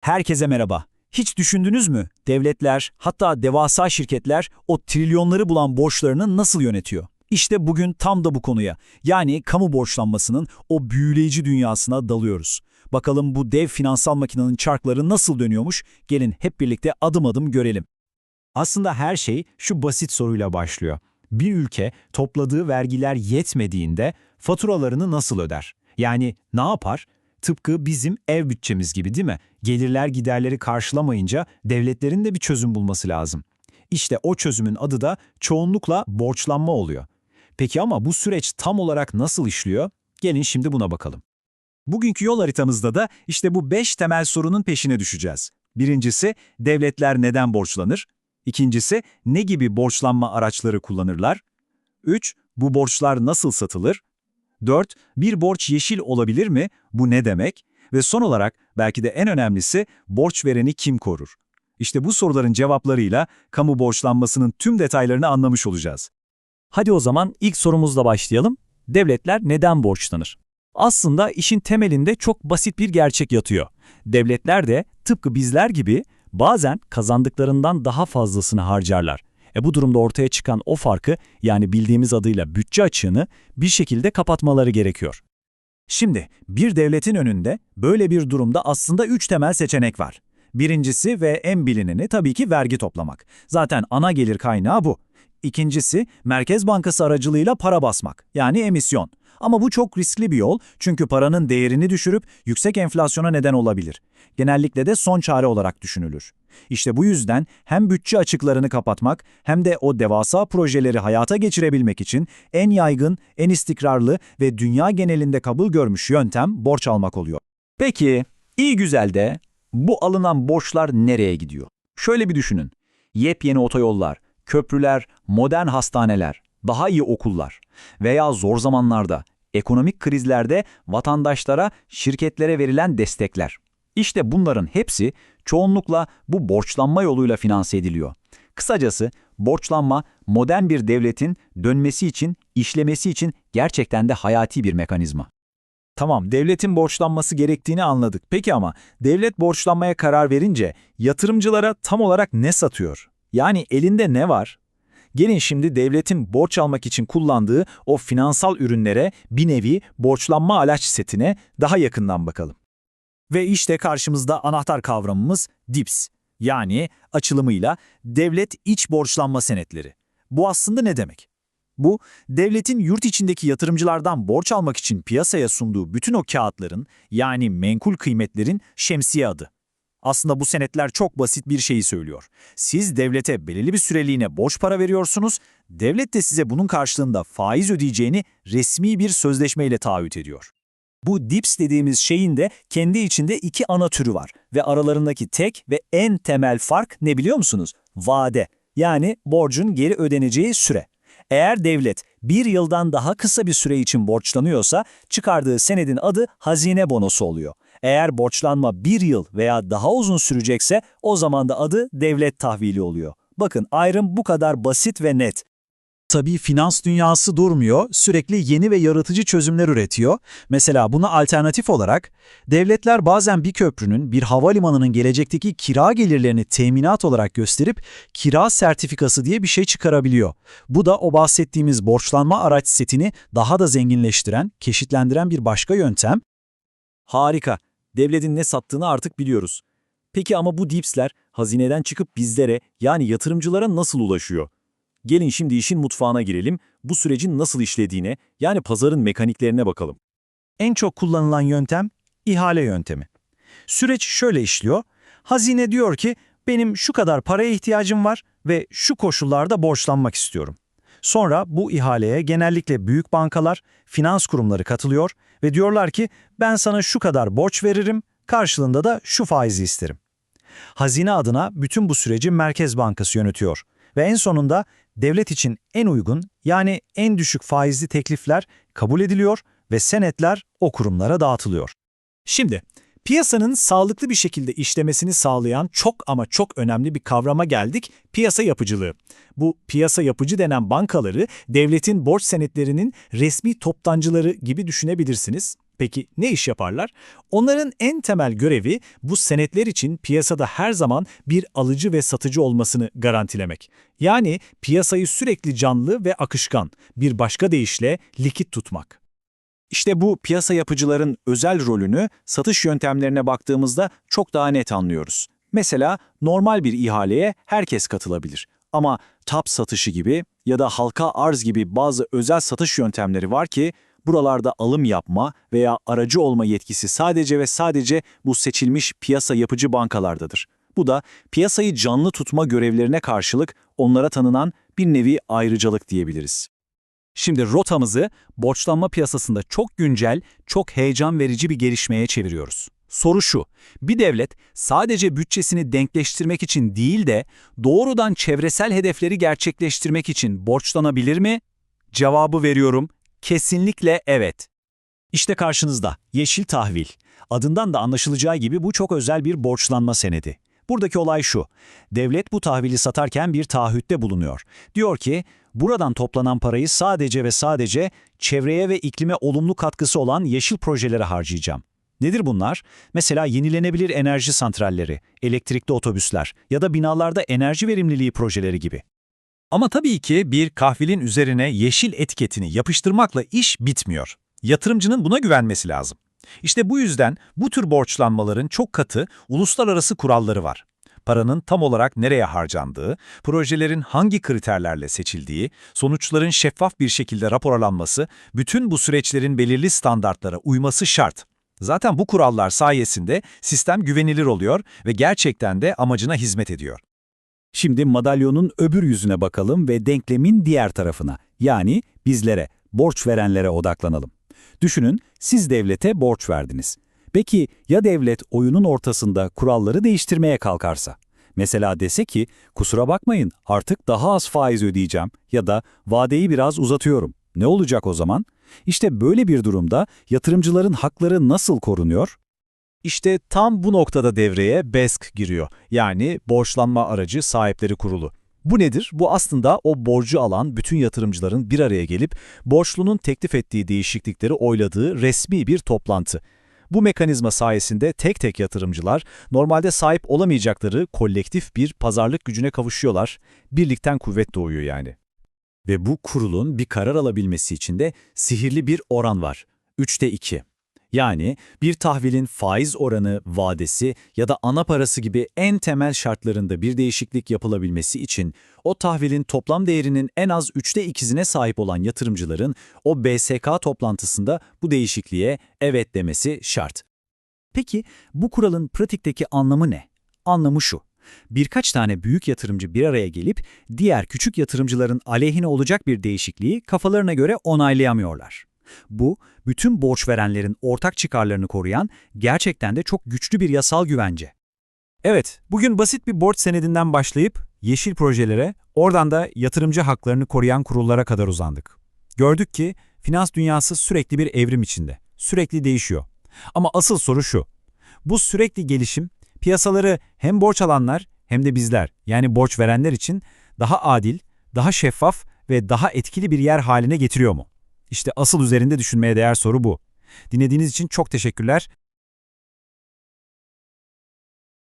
Herkese merhaba. Hiç düşündünüz mü? Devletler, hatta devasa şirketler o trilyonları bulan borçlarını nasıl yönetiyor? İşte bugün tam da bu konuya, yani kamu borçlanmasının o büyüleyici dünyasına dalıyoruz. Bakalım bu dev finansal makinenin çarkları nasıl dönüyormuş? Gelin hep birlikte adım adım görelim. Aslında her şey şu basit soruyla başlıyor. Bir ülke topladığı vergiler yetmediğinde faturalarını nasıl öder? Yani ne yapar? Tıpkı bizim ev bütçemiz gibi değil mi? Gelirler giderleri karşılamayınca devletlerin de bir çözüm bulması lazım. İşte o çözümün adı da çoğunlukla borçlanma oluyor. Peki ama bu süreç tam olarak nasıl işliyor? Gelin şimdi buna bakalım. Bugünkü yol haritamızda da işte bu beş temel sorunun peşine düşeceğiz. Birincisi, devletler neden borçlanır? İkincisi, ne gibi borçlanma araçları kullanırlar? 3. Bu borçlar nasıl satılır? 4. Bir borç yeşil olabilir mi? Bu ne demek? Ve son olarak, belki de en önemlisi, borç vereni kim korur? İşte bu soruların cevaplarıyla kamu borçlanmasının tüm detaylarını anlamış olacağız. Hadi o zaman ilk sorumuzla başlayalım. Devletler neden borçlanır? Aslında işin temelinde çok basit bir gerçek yatıyor. Devletler de tıpkı bizler gibi bazen kazandıklarından daha fazlasını harcarlar. E bu durumda ortaya çıkan o farkı yani bildiğimiz adıyla bütçe açığını bir şekilde kapatmaları gerekiyor. Şimdi bir devletin önünde böyle bir durumda aslında üç temel seçenek var. Birincisi ve en bilineni tabii ki vergi toplamak. Zaten ana gelir kaynağı bu. İkincisi Merkez Bankası aracılığıyla para basmak yani emisyon. Ama bu çok riskli bir yol çünkü paranın değerini düşürüp yüksek enflasyona neden olabilir. Genellikle de son çare olarak düşünülür. İşte bu yüzden hem bütçe açıklarını kapatmak hem de o devasa projeleri hayata geçirebilmek için en yaygın, en istikrarlı ve dünya genelinde kabul görmüş yöntem borç almak oluyor. Peki, iyi güzel de bu alınan borçlar nereye gidiyor? Şöyle bir düşünün. Yepyeni otoyollar, köprüler, modern hastaneler, daha iyi okullar veya zor zamanlarda, ekonomik krizlerde vatandaşlara, şirketlere verilen destekler. İşte bunların hepsi çoğunlukla bu borçlanma yoluyla finanse ediliyor. Kısacası borçlanma modern bir devletin dönmesi için, işlemesi için gerçekten de hayati bir mekanizma. Tamam, devletin borçlanması gerektiğini anladık. Peki ama devlet borçlanmaya karar verince yatırımcılara tam olarak ne satıyor? Yani elinde ne var? Gelin şimdi devletin borç almak için kullandığı o finansal ürünlere bir nevi borçlanma alaç setine daha yakından bakalım. Ve işte karşımızda anahtar kavramımız DIPS. Yani açılımıyla devlet iç borçlanma senetleri. Bu aslında ne demek? Bu, devletin yurt içindeki yatırımcılardan borç almak için piyasaya sunduğu bütün o kağıtların, yani menkul kıymetlerin şemsiye adı. Aslında bu senetler çok basit bir şeyi söylüyor. Siz devlete belirli bir süreliğine borç para veriyorsunuz, devlet de size bunun karşılığında faiz ödeyeceğini resmi bir sözleşmeyle taahhüt ediyor. Bu DIPS dediğimiz şeyin de kendi içinde iki ana türü var ve aralarındaki tek ve en temel fark ne biliyor musunuz? Vade, yani borcun geri ödeneceği süre. Eğer devlet bir yıldan daha kısa bir süre için borçlanıyorsa çıkardığı senedin adı hazine bonosu oluyor. Eğer borçlanma bir yıl veya daha uzun sürecekse o zaman da adı devlet tahvili oluyor. Bakın ayrım bu kadar basit ve net. Tabii finans dünyası durmuyor, sürekli yeni ve yaratıcı çözümler üretiyor. Mesela buna alternatif olarak devletler bazen bir köprünün, bir havalimanının gelecekteki kira gelirlerini teminat olarak gösterip kira sertifikası diye bir şey çıkarabiliyor. Bu da o bahsettiğimiz borçlanma araç setini daha da zenginleştiren, keşitlendiren bir başka yöntem. Harika. Devletin ne sattığını artık biliyoruz. Peki ama bu dipsler hazineden çıkıp bizlere yani yatırımcılara nasıl ulaşıyor? Gelin şimdi işin mutfağına girelim, bu sürecin nasıl işlediğine, yani pazarın mekaniklerine bakalım. En çok kullanılan yöntem ihale yöntemi. Süreç şöyle işliyor. Hazine diyor ki benim şu kadar paraya ihtiyacım var ve şu koşullarda borçlanmak istiyorum. Sonra bu ihaleye genellikle büyük bankalar, finans kurumları katılıyor ve diyorlar ki ben sana şu kadar borç veririm, karşılığında da şu faizi isterim. Hazine adına bütün bu süreci Merkez Bankası yönetiyor ve en sonunda devlet için en uygun yani en düşük faizli teklifler kabul ediliyor ve senetler o kurumlara dağıtılıyor. Şimdi piyasanın sağlıklı bir şekilde işlemesini sağlayan çok ama çok önemli bir kavrama geldik, piyasa yapıcılığı. Bu piyasa yapıcı denen bankaları devletin borç senetlerinin resmi toptancıları gibi düşünebilirsiniz. Peki ne iş yaparlar? Onların en temel görevi bu senetler için piyasada her zaman bir alıcı ve satıcı olmasını garantilemek. Yani piyasayı sürekli canlı ve akışkan, bir başka deyişle likit tutmak. İşte bu piyasa yapıcıların özel rolünü satış yöntemlerine baktığımızda çok daha net anlıyoruz. Mesela normal bir ihaleye herkes katılabilir. Ama tap satışı gibi ya da halka arz gibi bazı özel satış yöntemleri var ki buralarda alım yapma veya aracı olma yetkisi sadece ve sadece bu seçilmiş piyasa yapıcı bankalardadır. Bu da piyasayı canlı tutma görevlerine karşılık onlara tanınan bir nevi ayrıcalık diyebiliriz. Şimdi rotamızı borçlanma piyasasında çok güncel, çok heyecan verici bir gelişmeye çeviriyoruz. Soru şu, bir devlet sadece bütçesini denkleştirmek için değil de doğrudan çevresel hedefleri gerçekleştirmek için borçlanabilir mi? Cevabı veriyorum, kesinlikle evet. İşte karşınızda yeşil tahvil. Adından da anlaşılacağı gibi bu çok özel bir borçlanma senedi. Buradaki olay şu, devlet bu tahvili satarken bir taahhütte bulunuyor. Diyor ki, buradan toplanan parayı sadece ve sadece çevreye ve iklime olumlu katkısı olan yeşil projelere harcayacağım. Nedir bunlar? Mesela yenilenebilir enerji santralleri, elektrikli otobüsler ya da binalarda enerji verimliliği projeleri gibi. Ama tabii ki bir kahvilin üzerine yeşil etiketini yapıştırmakla iş bitmiyor. Yatırımcının buna güvenmesi lazım. İşte bu yüzden bu tür borçlanmaların çok katı uluslararası kuralları var. Paranın tam olarak nereye harcandığı, projelerin hangi kriterlerle seçildiği, sonuçların şeffaf bir şekilde raporlanması, bütün bu süreçlerin belirli standartlara uyması şart. Zaten bu kurallar sayesinde sistem güvenilir oluyor ve gerçekten de amacına hizmet ediyor. Şimdi madalyonun öbür yüzüne bakalım ve denklemin diğer tarafına, yani bizlere, borç verenlere odaklanalım. Düşünün, siz devlete borç verdiniz. Peki ya devlet oyunun ortasında kuralları değiştirmeye kalkarsa? Mesela dese ki, kusura bakmayın artık daha az faiz ödeyeceğim ya da vadeyi biraz uzatıyorum. Ne olacak o zaman? İşte böyle bir durumda yatırımcıların hakları nasıl korunuyor? İşte tam bu noktada devreye BESK giriyor. Yani Borçlanma Aracı Sahipleri Kurulu. Bu nedir? Bu aslında o borcu alan bütün yatırımcıların bir araya gelip borçlunun teklif ettiği değişiklikleri oyladığı resmi bir toplantı. Bu mekanizma sayesinde tek tek yatırımcılar normalde sahip olamayacakları kolektif bir pazarlık gücüne kavuşuyorlar. Birlikten kuvvet doğuyor yani. Ve bu kurulun bir karar alabilmesi için de sihirli bir oran var. 3'te 2. Yani bir tahvilin faiz oranı, vadesi ya da ana parası gibi en temel şartlarında bir değişiklik yapılabilmesi için o tahvilin toplam değerinin en az 3'te 2'sine sahip olan yatırımcıların o BSK toplantısında bu değişikliğe evet demesi şart. Peki bu kuralın pratikteki anlamı ne? Anlamı şu. Birkaç tane büyük yatırımcı bir araya gelip diğer küçük yatırımcıların aleyhine olacak bir değişikliği kafalarına göre onaylayamıyorlar. Bu, bütün borç verenlerin ortak çıkarlarını koruyan gerçekten de çok güçlü bir yasal güvence. Evet, bugün basit bir borç senedinden başlayıp yeşil projelere, oradan da yatırımcı haklarını koruyan kurullara kadar uzandık. Gördük ki finans dünyası sürekli bir evrim içinde, sürekli değişiyor. Ama asıl soru şu, bu sürekli gelişim piyasaları hem borç alanlar hem de bizler yani borç verenler için daha adil, daha şeffaf ve daha etkili bir yer haline getiriyor mu? İşte asıl üzerinde düşünmeye değer soru bu. Dinlediğiniz için çok teşekkürler.